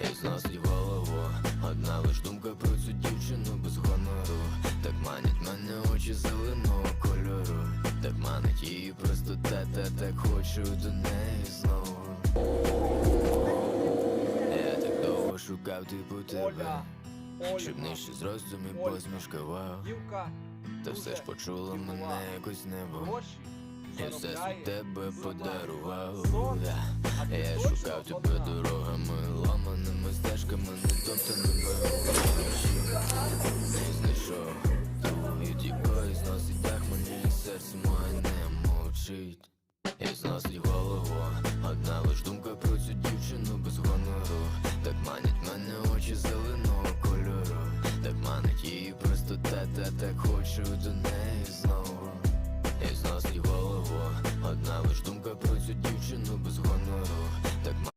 І зносить голову Одна лиш думка про цю дівчину без гонору. Так манять мене очі зеленого кольору. Так манить її просто та-та так хочу до неї знову. Я так довго шукав типу тебе. Щоб нижче зростом і посмішка вау Та все ж почула мене якось небо. І все від тебе подарував Я шукав тебе дорогами, ламаними стежками, нетоптаними вночі Не знайшов твою дікою, зносить дах мені серце моє не мовчить. І зносить голову, одна лиш думка про цю дівчину без гонору. Так манять мене очі зеленого кольору. Так манить її просто та-та так хочу до